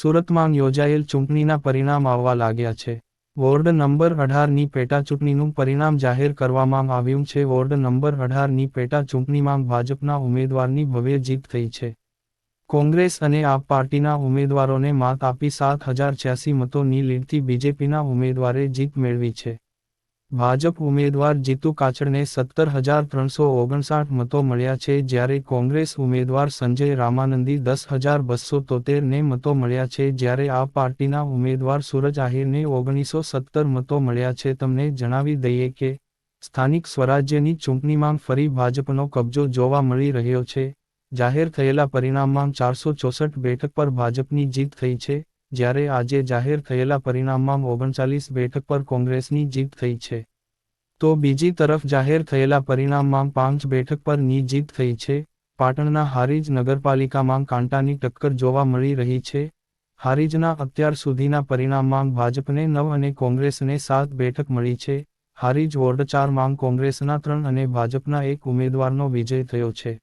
સુરતમાં યોજાયેલ ચૂંટણીના પરિણામ આવવા લાગ્યા છે. વોર્ડ નંબર અઢારની પેટા ચૂંટણીનું પરિણામ જાહેર કરવામાં આવ્યું છે. વોર્ડ નંબર અઢારની પેટા ચૂંટણીમાં ભાજપના ઉમેદવારની ભવ્ય જીત થઈ છે. કોંગ્રેસ અને આપ પાર્ટીના ઉમેદવારોને માત આપી સાત હજાર છ્યાસી મતોની લીડથી બીજેપીના ઉમેદવારે જીત મેળવી છે. ભાજપ ઉમેદવાર જીતુ કાચડને સત્તર હજાર ત્રણસો ઓગણસાઠ મતો મળ્યા છે જ્યારે કોંગ્રેસ ઉમેદવાર સંજય રામાનંદી દસ હજાર બસો તોતેરને મતો મળ્યા છે જ્યારે આ પાર્ટીના ઉમેદવાર સૂરજ આહિરને ઓગણીસો સત્તર મતો મળ્યા છે. તમને જણાવી દઈએ કે, સ્થાનિક સ્વરાજ્યની ચૂંટણીમાં ફરી ભાજપનો કબજો જોવા મળી રહ્યો છે. જાહેર થયેલા પરિણામમાં ચારસો ચોસઠ બેઠક પર ભાજપની જીત થઈ છે. જ્યારે આજે જાહેર થયેલા પરિણામમાં ઓગણચાલીસ બેઠક પર કોંગ્રેસની જીત થઈ છે. તો બીજી તરફ જાહેર થયેલા પરિણામમાં પાંચ બેઠક પરની જીત થઈ છે. પાટણના હારીજ નગરપાલિકામાં કાંટાની ટક્કર જોવા મળી રહી છે. હારીજના અત્યાર સુધીના પરિણામમાં ભાજપને નવ અને કોંગ્રેસને સાત બેઠક મળી છે. હારીજ વોર્ડ ચારમાં કોંગ્રેસના ત્રણ અને ભાજપના એક ઉમેદવારનો વિજય થયો છે.